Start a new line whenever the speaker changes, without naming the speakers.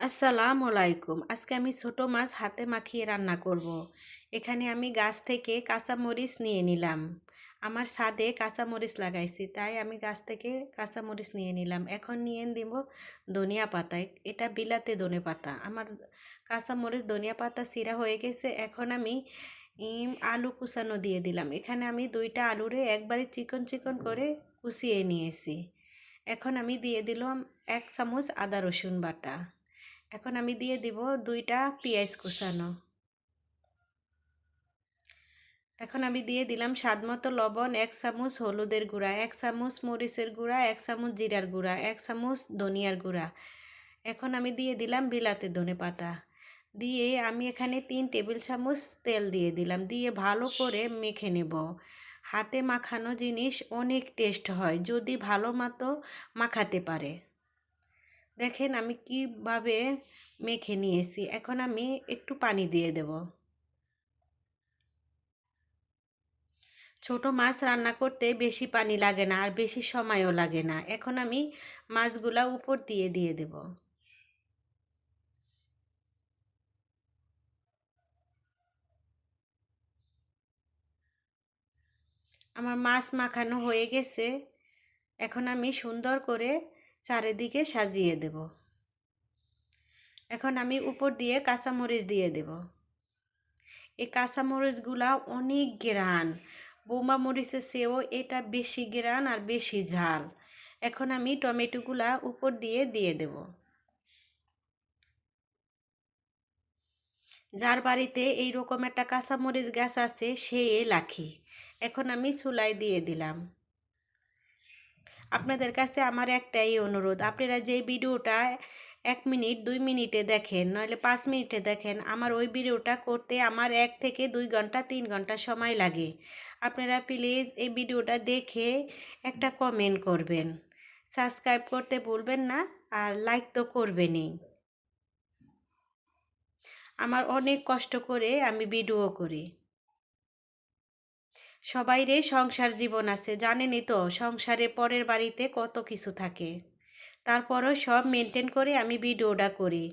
আসসালামু আলাইকুম। আজকে আমি ছোট মাছ হাতে মাখিয়ে রান্না করব। এখানে আমি গাছ থেকে কাঁচামরিচ নিয়ে নিলাম। আমার ছাদে কাঁচামরিচ লাগাইছি, তাই আমি গাছ থেকে কাঁচামরিচ নিয়ে নিলাম। এখন নিয়ে দিব ধনিয়া পাতা। এটা বিলাতে ধনে পাতা। আমার কাঁচামরিচ ধনিয়া পাতা সিরা হয়ে গেছে। এখন আমি আলু কুচানো দিয়ে দিলাম। এখানে আমি দুইটা আলুরে একবারে চিকন চিকন করে কুচিয়ে নিয়েছি। এখন আমি দিয়ে দিলাম এক চামচ আদা রসুন বাটা। এখন আমি দিয়ে দিব দুইটা পেঁয়াজ কুচানো। এখন আমি দিয়ে দিলাম স্বাদ মতো লবণ, এক চামচ হলুদের গুঁড়া, এক চামচ মরিচের গুঁড়া, এক চামচ জিরার গুঁড়া, এক চামচ ধনিয়ার গুঁড়া। এখন আমি দিয়ে দিলাম বিলাতে ধনে পাতা। দিয়ে আমি এখানে তিন টেবিল চামচ তেল দিয়ে দিলাম। দিয়ে ভালো করে মেখে নেব। হাতে মাখানো জিনিস অনেক টেস্ট হয়, যদি ভালো মতো মাখাতে পারে। দেখেন আমি কীভাবে মেখে নিয়েছি। এখন আমি একটু পানি দিয়ে দেব। ছোট মাছ রান্না করতে বেশি পানি লাগে না আর বেশি সময়ও লাগে না। এখন আমি মাছগুলা উপর দিয়ে দিয়ে দেব। আমার মাছ মাখানো হয়ে গেছে। এখন আমি সুন্দর করে চারিদিকে সাজিয়ে দেব। এখন আমি উপর দিয়ে কাঁচামরিচ দিয়ে দেব। এই কাঁচামরিচগুলা অনেক গ্রান। বোমা মরিচের চেয়েও এটা বেশি গ্রান আর বেশি ঝাল। এখন আমি টমেটোগুলা উপর দিয়ে দিয়ে দেব। যার বাড়িতে এই রকম একটা কাঁচামরিচ গাছ আছে, সে লাখি। এখন আমি চুলাই দিয়ে দিলাম। আপনাদের কাছে আমার একটাই অনুরোধ। আপনারা যে ভিডিওটা এক মিনিট, দুই মিনিটে দেখেন, নইলে পাঁচ মিনিটে দেখেন, আমার ওই ভিডিওটা করতে আমার এক থেকে দুই ঘণ্টা, তিন ঘণ্টা সময় লাগে। আপনারা প্লিজ এই ভিডিওটা দেখে একটা কমেন্ট করবেন। সাবস্ক্রাইব করতে ভুলবেন না আর লাইক তো করবেনই। আমার অনেক কষ্ট করে আমি ভিডিও করি। সবাইরে সংসার জীবন আছে, জানেনই তো, সংসারে পরের বাড়িতে কত কিছু থাকে। তারপরও সব মেনটেন করে আমি ভিডিওটা করি।